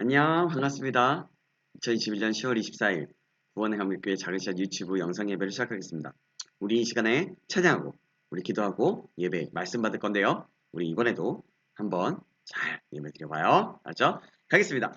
안녕, 반갑습니다. 2021년 10월 24일 구원의 한국교회 작은 시간 유튜브 영상 예배를 시작하겠습니다. 우리 이 시간에 찬양하고 우리 기도하고 예배 말씀 받을 건데요. 우리 이번에도 한번 잘 예배 드려봐요. 알죠? 가겠습니다.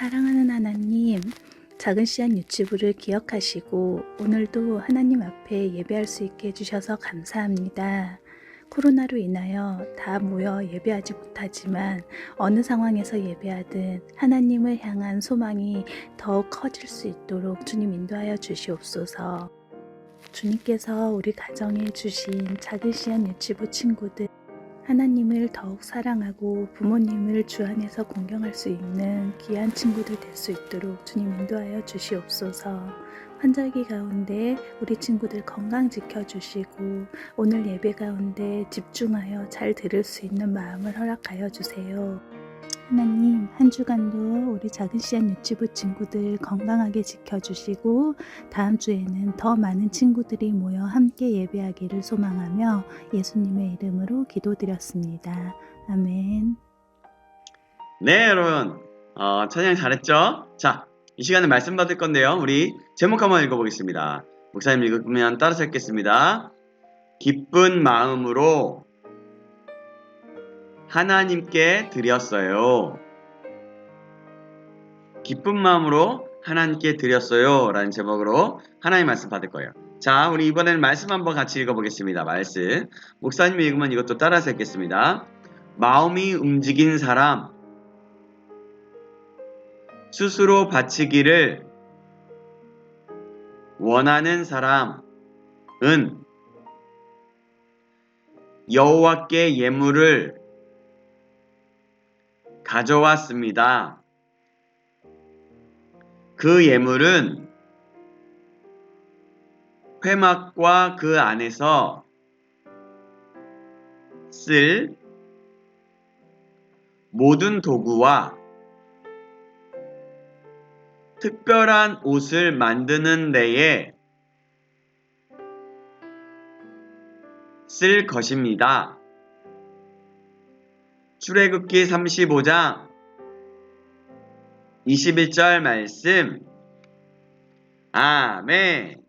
사랑하는 하나님, 작은 씨앗 유치부를 기억하시고 오늘도 하나님 앞에 예배할 수 있게 해주셔서 감사합니다. 코로나로 인하여 다 모여 예배하지 못하지만 어느 상황에서 예배하든 하나님을 향한 소망이 더욱 커질 수 있도록 주님 인도하여 주시옵소서. 주님께서 우리 가정에 주신 작은 씨앗 유치부 친구들 하나님을 더욱 사랑하고 부모님을 주 안에서 공경할 수 있는 귀한 친구들 될 수 있도록 주님 인도하여 주시옵소서. 환절기 가운데 우리 친구들 건강 지켜주시고 오늘 예배 가운데 집중하여 잘 들을 수 있는 마음을 허락하여 주세요. 하나님 한 주간도 우리 작은 씨앗 유치부 친구들 건강하게 지켜주시고 다음 주에는 더 많은 친구들이 모여 함께 예배하기를 소망하며 예수님의 이름으로 기도드렸습니다. 아멘. 네, 여러분. 어, 찬양 잘했죠? 자, 이 시간에 말씀 받을 건데요. 우리 제목 한번 읽어보겠습니다. 목사님 읽으면 따라서 읽겠습니다. 기쁜 마음으로 하나님께 드렸어요. 기쁜 마음으로 하나님께 드렸어요. 라는 제목으로 하나님 말씀 받을 거예요. 자, 우리 이번에는 말씀 한번 같이 읽어보겠습니다. 말씀. 목사님이 읽으면 이것도 따라서 읽겠습니다. 마음이 움직인 사람, 스스로 바치기를 원하는 사람은 여호와께 예물을 가져왔습니다. 그 예물은 회막과 그 안에서 쓸 모든 도구와 특별한 옷을 만드는 데에 쓸 것입니다. 출애굽기 35장 21절 말씀. 아멘.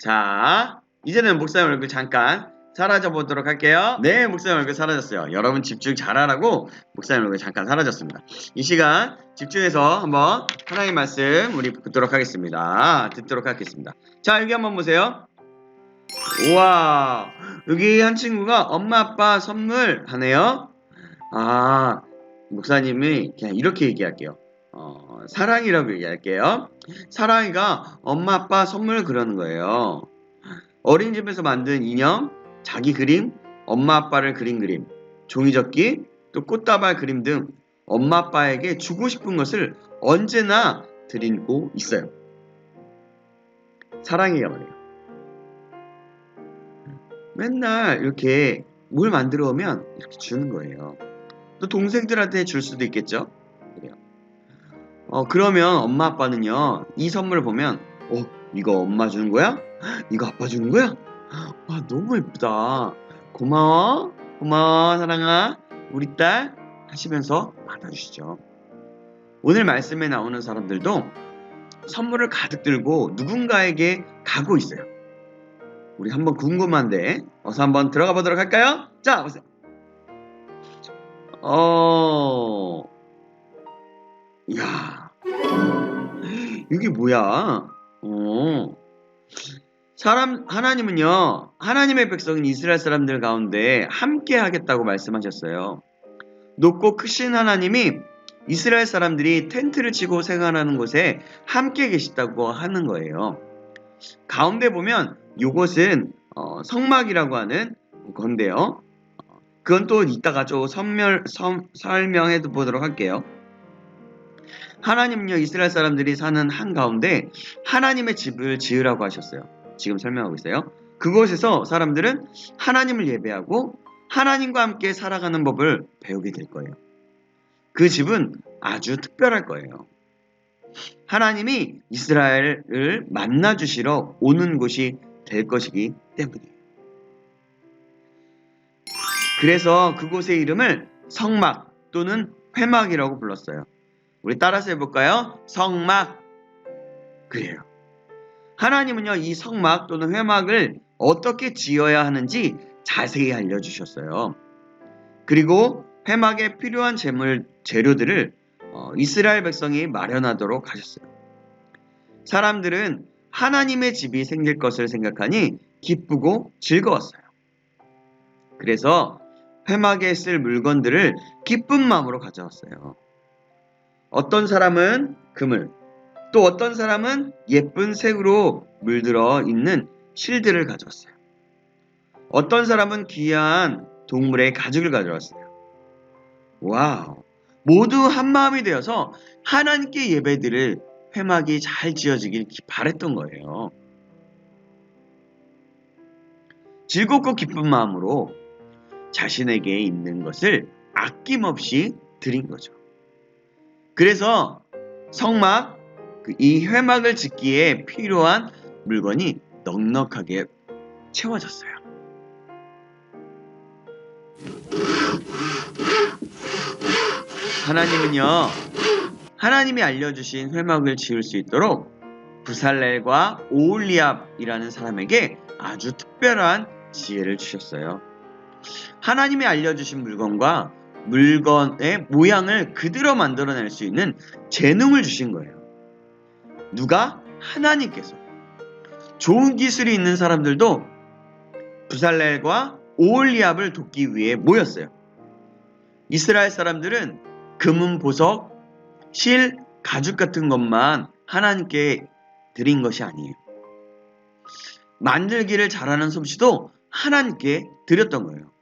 자, 이제는 목사님 얼굴 잠깐 사라져 보도록 할게요. 네, 목사님 얼굴 사라졌어요. 여러분 집중 잘하라고 목사님 얼굴 잠깐 사라졌습니다. 이 시간 집중해서 한번 하나님 말씀 우리 듣도록 하겠습니다. 듣도록 하겠습니다. 자, 여기 한번 보세요. 우와, 여기 한 친구가 엄마 아빠 선물 하네요. 아, 목사님이 그냥 이렇게 얘기할게요. 어, 사랑이라고 얘기할게요. 사랑이가 엄마 아빠 선물 그러는 거예요. 어린이집에서 만든 인형, 자기 그림, 엄마 아빠를 그린 그림, 종이접기, 또 꽃다발 그림 등 엄마 아빠에게 주고 싶은 것을 언제나 드리고 있어요. 사랑이가 말이에요. 맨날 이렇게 뭘 만들어 오면 이렇게 주는 거예요. 또 동생들한테 줄 수도 있겠죠? 그래요. 어, 그러면 엄마 아빠는요, 이 선물을 보면, 어, 이거 엄마 주는 거야? 이거 아빠 주는 거야? 와, 너무 예쁘다. 고마워. 고마워, 사랑아. 우리 딸. 하시면서 받아주시죠. 오늘 말씀에 나오는 사람들도 선물을 가득 들고 누군가에게 가고 있어요. 우리 한번 궁금한데, 어서 한번 들어가 보도록 할까요? 자, 보세요. 어, 이야, 이게 뭐야? 어, 사람, 하나님은요, 하나님의 백성인 이스라엘 사람들 가운데 함께 하겠다고 말씀하셨어요. 높고 크신 하나님이 이스라엘 사람들이 텐트를 치고 생활하는 곳에 함께 계시다고 하는 거예요. 가운데 보면 이것은 어, 성막이라고 하는 건데요. 어, 그건 또 이따가 좀 선멸, 섬- 설명해 보도록 할게요. 하나님은요, 이스라엘 사람들이 사는 한 가운데 하나님의 집을 지으라고 하셨어요. 지금 설명하고 있어요. 그곳에서 사람들은 하나님을 예배하고 하나님과 함께 살아가는 법을 배우게 될 거예요. 그 집은 아주 특별할 거예요. 하나님이 이스라엘을 만나 주시러 오는 곳이 될 것이기 때문이에요. 그래서 그곳의 이름을 성막 또는 회막이라고 불렀어요. 우리 따라서 해볼까요? 성막. 그래요. 하나님은요, 이 성막 또는 회막을 어떻게 지어야 하는지 자세히 알려주셨어요. 그리고 회막에 필요한 재물, 재료들을 어, 이스라엘 백성이 마련하도록 하셨어요. 사람들은 하나님의 집이 생길 것을 생각하니 기쁘고 즐거웠어요. 그래서 회막에 쓸 물건들을 기쁜 마음으로 가져왔어요. 어떤 사람은 금을, 또 어떤 사람은 예쁜 색으로 물들어 있는 실들을 가져왔어요. 어떤 사람은 귀한 동물의 가죽을 가져왔어요. 와우. 모두 한 마음이 되어서 하나님께 예배드릴 회막이 잘 지어지길 기- 바랬던 거예요. 즐겁고 기쁜 마음으로 자신에게 있는 것을 아낌없이 드린 거죠. 그래서 성막, 그이 회막을 짓기에 필요한 물건이 넉넉하게 채워졌어요. 하나님은요, 하나님이 알려주신 회막을 지을 수 있도록 부살렐과 오올리압이라는 사람에게 아주 특별한 지혜를 주셨어요. 하나님이 알려주신 물건과 물건의 모양을 그대로 만들어낼 수 있는 재능을 주신 거예요. 누가? 하나님께서. 좋은 기술이 있는 사람들도 부살렐과 오올리압을 돕기 위해 모였어요. 이스라엘 사람들은 금은 보석, 실, 가죽 같은 것만 하나님께 드린 것이 아니에요. 만들기를 잘하는 솜씨도 하나님께 드렸던 거예요.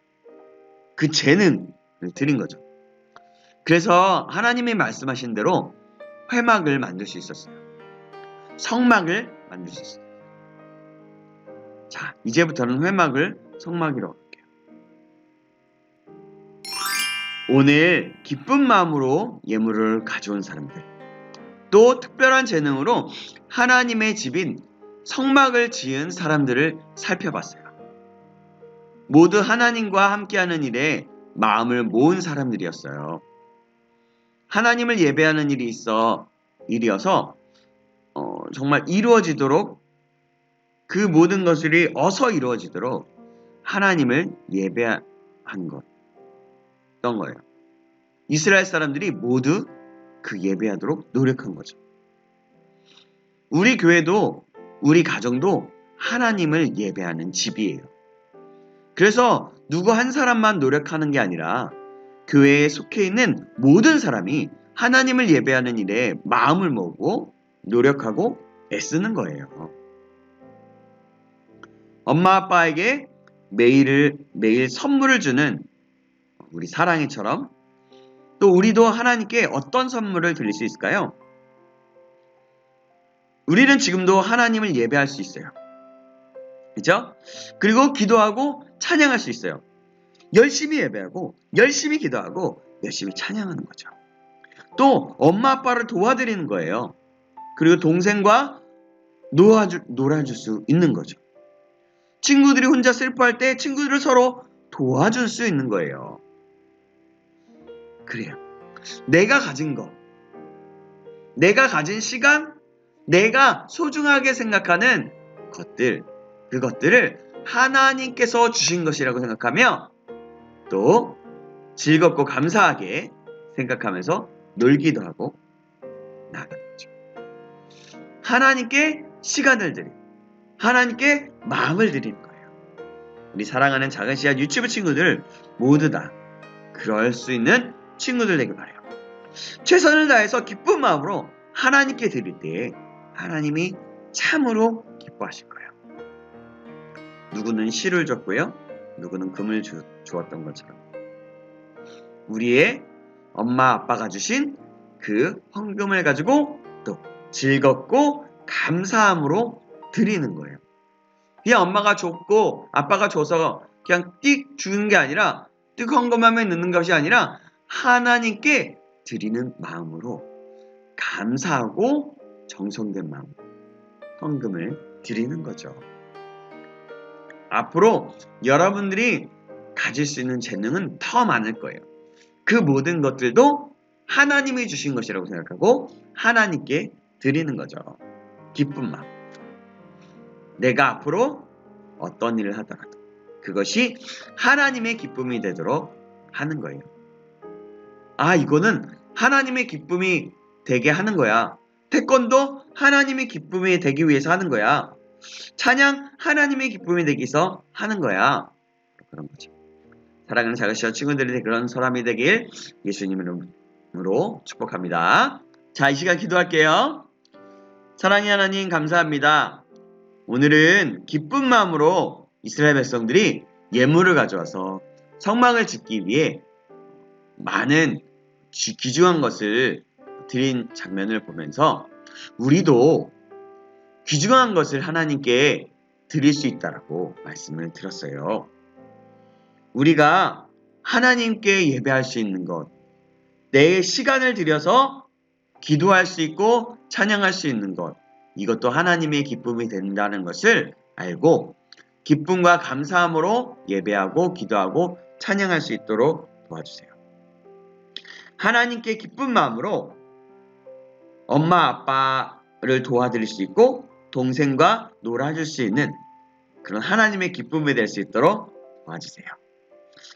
그 재능을 드린 거죠. 그래서 하나님이 말씀하신 대로 회막을 만들 수 있었어요. 성막을 만들 수 있어요. 자, 이제부터는 회막을 성막이라고 할게요. 오늘 기쁜 마음으로 예물을 가져온 사람들, 또 특별한 재능으로 하나님의 집인 성막을 지은 사람들을 살펴봤어요. 모두 하나님과 함께하는 일에 마음을 모은 사람들이었어요. 하나님을 예배하는 일이 있어 일이어서 어, 정말 이루어지도록 그 모든 것들이 어서 이루어지도록 하나님을 예배한 것던 거예요. 이스라엘 사람들이 모두 그 예배하도록 노력한 거죠. 우리 교회도 우리 가정도 하나님을 예배하는 집이에요. 그래서 누구 한 사람만 노력하는 게 아니라 교회에 속해 있는 모든 사람이 하나님을 예배하는 일에 마음을 먹고 노력하고 애쓰는 거예요. 엄마 아빠에게 매일을 매일 선물을 주는 우리 사랑이처럼 또 우리도 하나님께 어떤 선물을 드릴 수 있을까요? 우리는 지금도 하나님을 예배할 수 있어요. 그죠? 그리고 기도하고 찬양할 수 있어요. 열심히 예배하고 열심히 기도하고 열심히 찬양하는 거죠. 또 엄마 아빠를 도와드리는 거예요. 그리고 동생과 놀아줄, 놀아줄 수 있는 거죠. 친구들이 혼자 슬퍼할 때 친구들을 서로 도와줄 수 있는 거예요. 그래요. 내가 가진 거, 내가 가진 시간, 내가 소중하게 생각하는 것들, 그것들을 하나님께서 주신 것이라고 생각하며 또 즐겁고 감사하게 생각하면서 놀기도 하고 나가는 거죠. 하나님께 시간을 드리고 하나님께 마음을 드리는 거예요. 우리 사랑하는 작은 씨앗 유튜브 친구들 모두 다 그럴 수 있는 친구들 되길 바래요. 최선을 다해서 기쁜 마음으로 하나님께 드릴 때 하나님이 참으로 기뻐하실 거예요. 누구는 실을 줬고요. 누구는 금을 주, 주었던 것처럼. 우리의 엄마 아빠가 주신 그 헌금을 가지고 또 즐겁고 감사함으로 드리는 거예요. 그냥 엄마가 줬고 아빠가 줘서 그냥 띡 주는 게 아니라 띡 헌금함에 넣는 것이 아니라 하나님께 드리는 마음으로 감사하고 정성된 마음 헌금을 드리는 거죠. 앞으로 여러분들이 가질 수 있는 재능은 더 많을 거예요. 그 모든 것들도 하나님이 주신 것이라고 생각하고 하나님께 드리는 거죠. 기쁜 마음. 내가 앞으로 어떤 일을 하더라도 그것이 하나님의 기쁨이 되도록 하는 거예요. 아, 이거는 하나님의 기쁨이 되게 하는 거야. 태권도 하나님의 기쁨이 되기 위해서 하는 거야. 찬양 하나님의 기쁨이 되기 위해서 하는 거야. 그런 거죠. 사랑하는 작으시어 친구들이 그런 사람이 되길 예수님 이름으로 축복합니다. 자, 이 시간 기도할게요. 사랑의 하나님 감사합니다. 오늘은 기쁜 마음으로 이스라엘 백성들이 예물을 가져와서 성막을 짓기 위해 많은 귀- 귀중한 것을 드린 장면을 보면서 우리도 귀중한 것을 하나님께 드릴 수 있다라고 말씀을 들었어요. 우리가 하나님께 예배할 수 있는 것, 내 시간을 들여서 기도할 수 있고 찬양할 수 있는 것, 이것도 하나님의 기쁨이 된다는 것을 알고 기쁨과 감사함으로 예배하고 기도하고 찬양할 수 있도록 도와주세요. 하나님께 기쁜 마음으로 엄마 아빠를 도와드릴 수 있고 동생과 놀아줄 수 있는 그런 하나님의 기쁨이 될 수 있도록 도와주세요.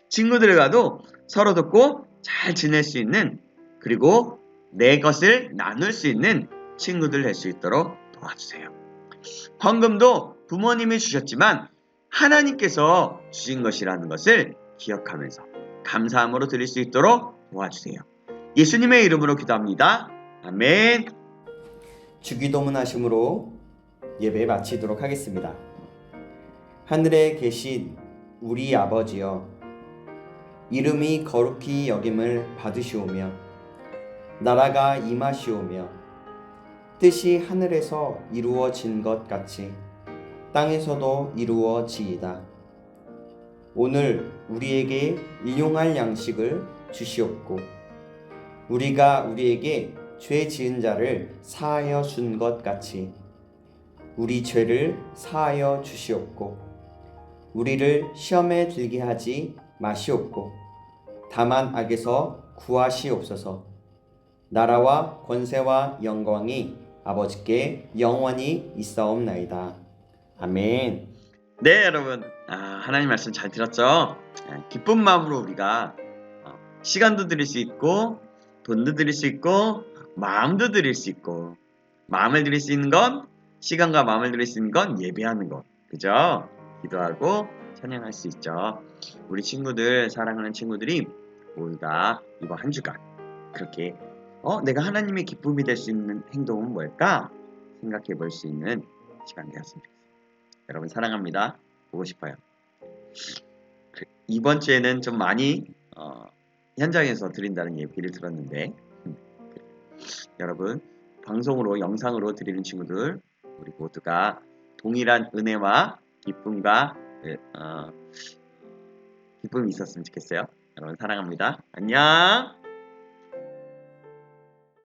친구들과도 서로 돕고 잘 지낼 수 있는 그리고 내 것을 나눌 수 있는 친구들 될 수 있도록 도와주세요. 헌금도 부모님이 주셨지만 하나님께서 주신 것이라는 것을 기억하면서 감사함으로 드릴 수 있도록 도와주세요. 예수님의 이름으로 기도합니다. 아멘. 주기도문 하심으로 예배 마치도록 하겠습니다. 하늘에 계신 우리 아버지여 이름이 거룩히 여김을 받으시오며 나라가 임하시오며 뜻이 하늘에서 이루어진 것 같이 땅에서도 이루어지이다. 오늘 우리에게 일용할 양식을 주시옵고 우리가 우리에게 죄 지은 자를 사하여 준 것 같이 우리 죄를 사하여 주시옵고 우리를 시험에 들게 하지 마시옵고 다만 악에서 구하시옵소서 나라와 권세와 영광이 아버지께 영원히 있사옵나이다 아멘 네, 여러분. 아, 하나님 말씀 잘 들었죠? 아, 기쁜 마음으로 우리가 어, 시간도 드릴 수 있고, 돈도 드릴 수 있고, 마음도 드릴 수 있고, 마음을 드릴 수 있는 건, 시간과 마음을 드릴 수 있는 건 예배하는 것. 그죠? 기도하고 찬양할 수 있죠. 우리 친구들, 사랑하는 친구들이 모두가 이번 한 주간 그렇게 어, 내가 하나님의 기쁨이 될 수 있는 행동은 뭘까? 생각해 볼 수 있는 시간 되었으면 좋겠습니다. 여러분 사랑합니다. 보고 싶어요. 그, 이번 주에는 좀 많이 어, 현장에서 드린다는 얘기를 들었는데 음. 여러분 방송으로 영상으로 드리는 친구들 우리 모두가 동일한 은혜와 기쁨과 예, 어, 기쁨이 있었으면 좋겠어요. 여러분 사랑합니다. 안녕.